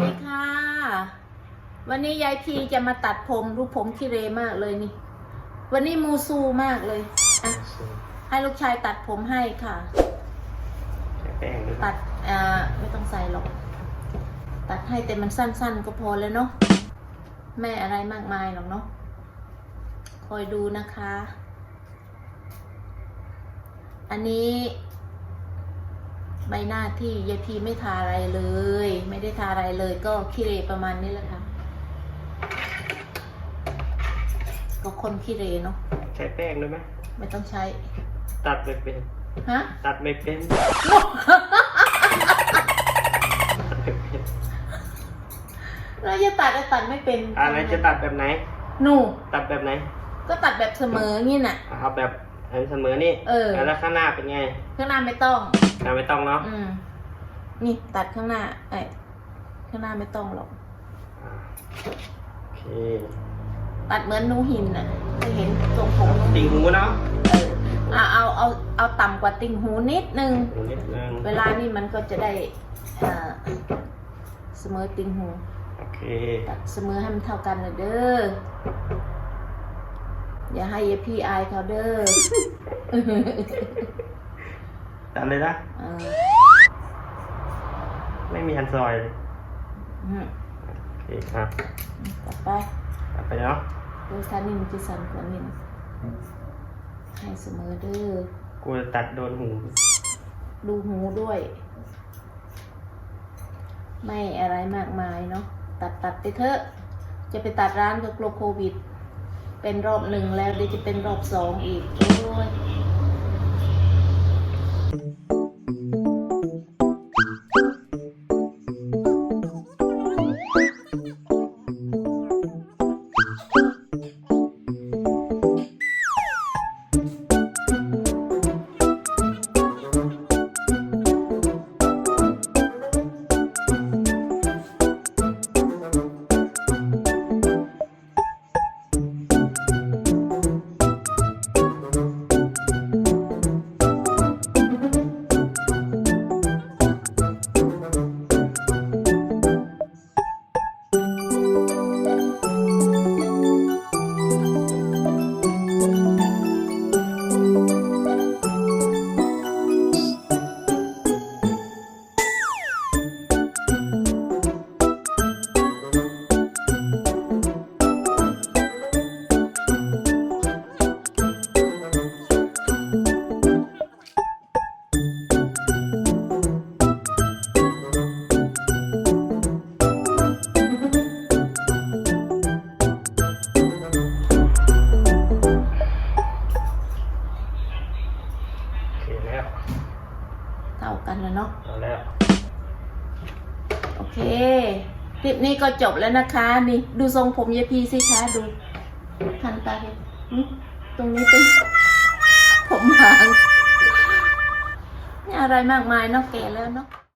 ดีค่ะ วันนี้ยายพีจะมาตัดผมรูปผมขี้เรมากเลยนี่ วันนี้มูซูมากเลยอะให้ลูกชายตัดผมให้ค่ะใช้แป้งด้วยตัดอ่าไม่ต้องใส่หรอก ตัดให้แต่มันสั้นๆก็พอแล้วเนาะแม่อะไรมากมายหรอกเนาะคอยดูนะคะ อันนี้ ใบหน้าที่ยายพีไม่ทาอะไรเลย ไม่ได้ทาอะไรเลย ก็ขี้เหรประมาณนี้แหละค่ะ ก็คนขี้เหรเนาะใช้แป้งด้วยไหมไม่ต้องใช้ ตัดไม่เป็นฮะตัดไม่เป็นตัดไม่เป็นเราจะตัดแต่ตัดไม่เป็นอะไรจะตัดแบบไหน หนู ตัดแบบไหน ก็ตัดแบบเสมองี้น่ะเอาแบบ อันเสมอนี่เออ แล้วข้างหน้าเป็นไงข้างหน้าไม่ต้องอ่าไม่ต้องเนาะอืม นี่ตัดข้างหน้าไอ้ข้างหน้าไม่ต้องหรอก อ่าโอเคตัดเหมือนหนูหินน่ะเคยเห็นทรงผมหนูติ่งหูเนาะเอออะเอาเอาเอาต่ำกว่าติ่งหูนิดนึง หูนิดนึงเวลานี่มันก็จะได้อ่าเสมอติ่งหู โอเคตัดเสมอให้มันเท่ากันเลยเด้อ อย่าให้ยายพี่อายเขาเด้อตัดเลยนะ เออไม่มีอันซอยเลยอืมโอเคครับต่อไปตัดไปเนาะโดยท่านี่มันจะสั่นกว่านี้นะให้เสมอเด้อกูจะตัดโดนหูดูหูด้วย ไม่อะไรมากมายเนาะตัดตัดไปเถอะ จะไปตัดร้านก็กลัวโควิด เป็นรอบหนึ่งแล้วเดี๋ยวจะเป็นรอบสองอีกโอ้ย กันแล้วเนาะเอาแล้วโอเคคลิปนี้ก็จบแล้วนะคะ นี่ดูทรงผมยายพีสิคะดูทันตาเห็นหึตรงนี้เป็น ผมหางนี่อะไรมากมายเนาะแก่แล้วเนาะ